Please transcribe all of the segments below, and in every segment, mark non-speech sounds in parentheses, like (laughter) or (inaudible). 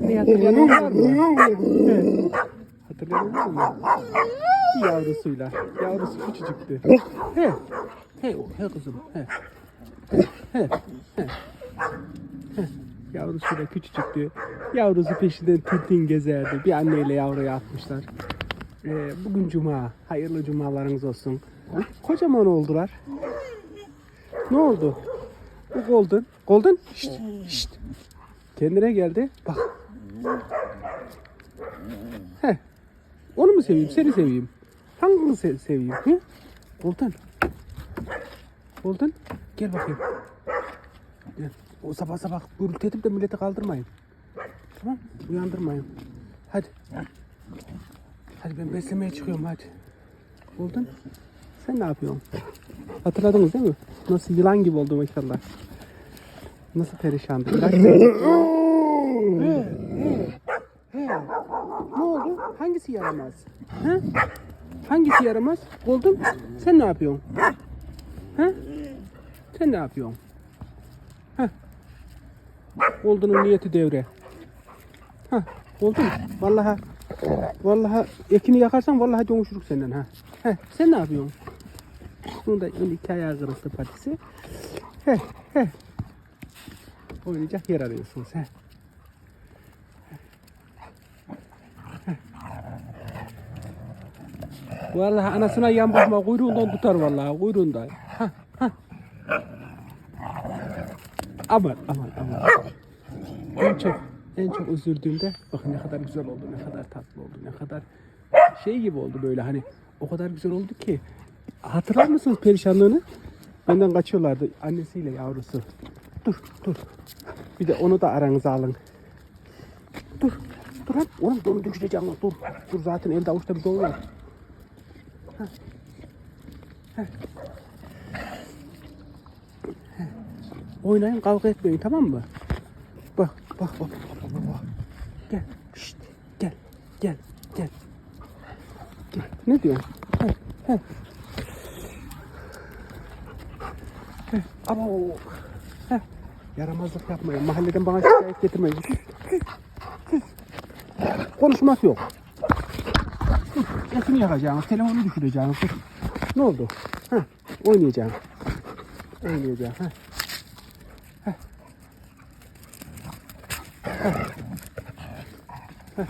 Ne hatırlayan var mı? Yavrusuyla. Yavrusu küçücüktü. He. He, he kızım. He. He. He. He. Yavrusuyla küçücüktü. Yavrusu peşinden tintin gezerdi. Bir anneyle yavruya atmışlar. Ee, bugün cuma. Hayırlı cumalarınız olsun. Kocaman oldular. Ne oldu? Bu Golden. Golden. Şşt, şşt. Kendine geldi. Bak. Heh. Onu mu seveyim? Seni seveyim. Hangini se- seveyim? Hı? Golden. Golden. Gel bakayım. Gel. O sabah sabah gürültü edip de milleti kaldırmayın. Tamam Uyandırmayın. Hadi. Hadi ben beslemeye çıkıyorum hadi. Golden. Sen ne yapıyorsun? Hatırladınız değil mi? Nasıl yılan gibi oldu maşallah. Nasıl perişandı. İlaç (laughs) He, he, he. Ne oldu? Hangisi yaramaz? He? Hangisi yaramaz? Golden sen ne yapıyorsun? He? Sen ne yapıyorsun? He? Golden'ın niyeti devre. Ha, Golden vallahi vallahi ekini yakarsan vallahi conuşuruk senden ha. He, sen ne yapıyorsun? Bunun da ön iki ayağı kırıktı patisi. He, he. Oynayacak yer arıyorsunuz he. Vallahi anasına yan bakma kuyruğundan tutar vallahi kuyruğundan. Ha, ha. Aman aman aman. En çok en çok üzüldüğümde bakın ne kadar güzel oldu, ne kadar tatlı oldu, ne kadar şey gibi oldu böyle hani o kadar güzel oldu ki hatırlar mısınız perişanlığını? Benden kaçıyorlardı annesiyle yavrusu. Dur dur. Bir de onu da aranıza alın. Dur. Dur lan. Oğlum onu düşüreceğim. Dur. Dur zaten elde avuçta bir dolu. Oynayın kavga etmeyin tamam mı? Bak bak bak bak bak. Gel. Şşt. Gel. Gel. Gel. Gel. Ne diyorsun? Heh. Heh. Heh. Ama o. Heh. Yaramazlık yapmayın. Mahalleden bana şikayet getirmeyin. Sus, sus, sus. Konuşmak yok. Sus. Etini yakacağım. Telefonu düşüreceğim. Sus. Ne oldu? Heh. Oynayacağım. Oynayacağım. Heh. Heh. Heh. Heh.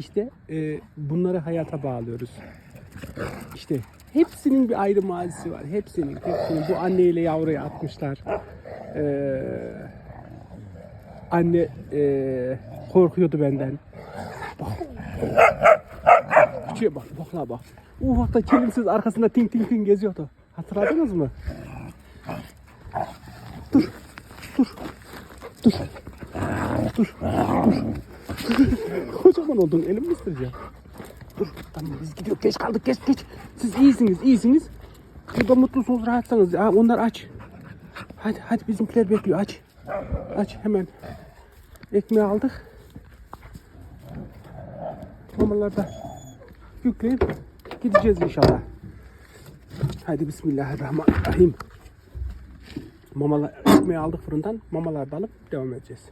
İşte e, bunları hayata bağlıyoruz. İşte hepsinin bir ayrı mazisi var. Hepsinin, hepsinin. Bu anneyle yavruya atmışlar. Ee, anne e, korkuyordu benden. Bak. Küçüğe bak, bakla bak. Ufakta kelimsiz arkasında ting ting ting geziyordu. Hatırladınız mı? Dur, dur, dur, dur, dur. (laughs) Kocaman oldun, elim mi ısıracak? Dur, tamam biz gidiyoruz. Geç kaldık, geç geç. Siz iyisiniz, iyisiniz. Burada mutlusunuz, rahatsanız. Ha, onlar aç. Hadi, hadi bizimkiler bekliyor, aç. Aç hemen. Ekmeği aldık. Mamaları da yükleyip gideceğiz inşallah. Hadi bismillahirrahmanirrahim. Mamalar ekmeği aldık fırından. Mamalar da alıp devam edeceğiz.